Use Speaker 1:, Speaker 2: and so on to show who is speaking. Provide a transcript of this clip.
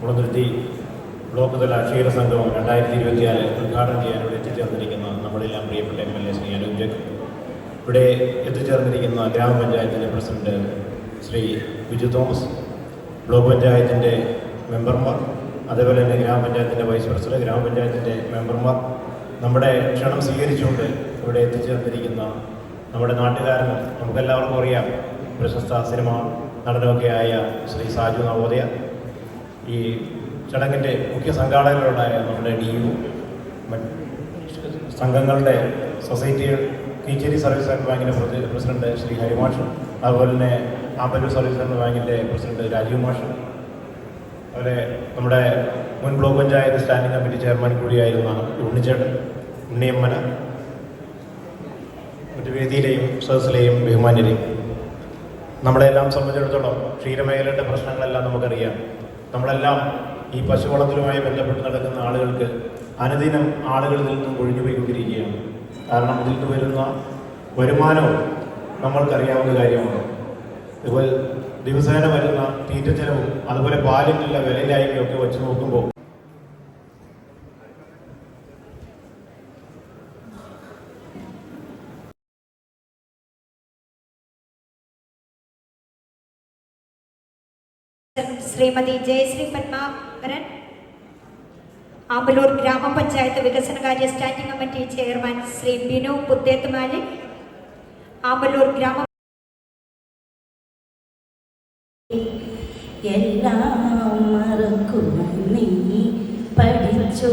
Speaker 1: കുളന്തുരുത്തി block തല ക്ഷീര സംഗമം രണ്ടായിരത്തി ഇരുപത്തിനാല് ഉദ്ഘാടനം ചെയ്യാൻ ഇവിടെ എത്തിച്ചേർന്നിരിക്കുന്ന നമ്മളെല്ലാം പ്രിയപ്പെട്ട M L A Shri Anoop Jacob. ഇവിടെ എത്തിച്ചേർന്നിരിക്കുന്ന ഗ്രാമപഞ്ചായത്തിന്റെ പ്രസിഡന്റ് ശ്രീ ബിജു തോമസ് ബ്ലോക്ക് പഞ്ചായത്തിന്റെ മെമ്പർമാർ അതേപോലെ തന്നെ ഗ്രാമപഞ്ചായത്തിന്റെ വൈസ് പ്രസിഡന്റ് ഗ്രാമപഞ്ചായത്തിന്റെ മെമ്പർമാർ നമ്മുടെ ക്ഷണം സ്വീകരിച്ചുകൊണ്ട് ഇവിടെ എത്തിച്ചേർന്നിരിക്കുന്ന നമ്മുടെ നാട്ടുകാരനും നമുക്കെല്ലാവർക്കും അറിയാം പ്രശസ്ത സിനിമ നടനമൊക്കെയായ ശ്രീ സാജു നവോദയ. ഈ ചടങ്ങിന്റെ മുഖ്യ സംഘാടകരുണ്ടായ നമ്മുടെ ഡി യു സംഘങ്ങളുടെ സൊസൈറ്റി കീച്ചേരി സർവീസ് സെൻട്രൽ ബാങ്കിന്റെ പ്രസിഡന്റ് ശ്രീ ഹരിമാഷ് അതുപോലെ തന്നെ ആമ്പല്ലൂർ സർവീസ് സെൻട്രൽ ബാങ്കിന്റെ പ്രസിഡന്റ് രാജീവ് മാഷ്. അതുപോലെ നമ്മുടെ മുൻ block panchayat standing committee chairman കൂടിയായിരുന്ന ഉണ്ണിച്ചേട്ടൻ ഉണ്ണിയമ്മന മറ്റു വേദിയിലെയും സദസ്സിലെയും ബഹുമാന്യരെയും. നമ്മളെല്ലാം സംബന്ധിച്ചിടത്തോളം ക്ഷീരമേഖലയുടെ പ്രശ്നങ്ങളെല്ലാം നമുക്കറിയാം. നമ്മളെല്ലാം ഈ പശുവളത്തിലുമായി ബന്ധപ്പെട്ട് നടക്കുന്ന ആളുകൾക്ക് അനുദിനം ആളുകളിൽ നിന്നും ഒഴിഞ്ഞുപോയിക്കൊണ്ടിരിക്കുകയാണ് കാരണം ഇതിൽ നിന്ന് വരുന്ന വരുമാനവും നമ്മൾക്കറിയാവുന്ന കാര്യമാണ്. ഇതുപോലെ ദിവസേന വരുന്ന തീറ്റ ചെലവും അതുപോലെ പാലിനുള്ള വിലയിലായ്മയൊക്കെ വെച്ച് നോക്കുമ്പോൾ
Speaker 2: ശ്രീമതി ജയശ്രീ പത്മാവരൻ ആമ്പലൂർ ഗ്രാമപഞ്ചായത്ത് വികസനകാര്യ standing committee chairman Shri Binu Puthethumali Amballoor ഗ്രാമ
Speaker 3: എല്ലാം മറക്കുവാൻ നീ പഠിച്ചോ.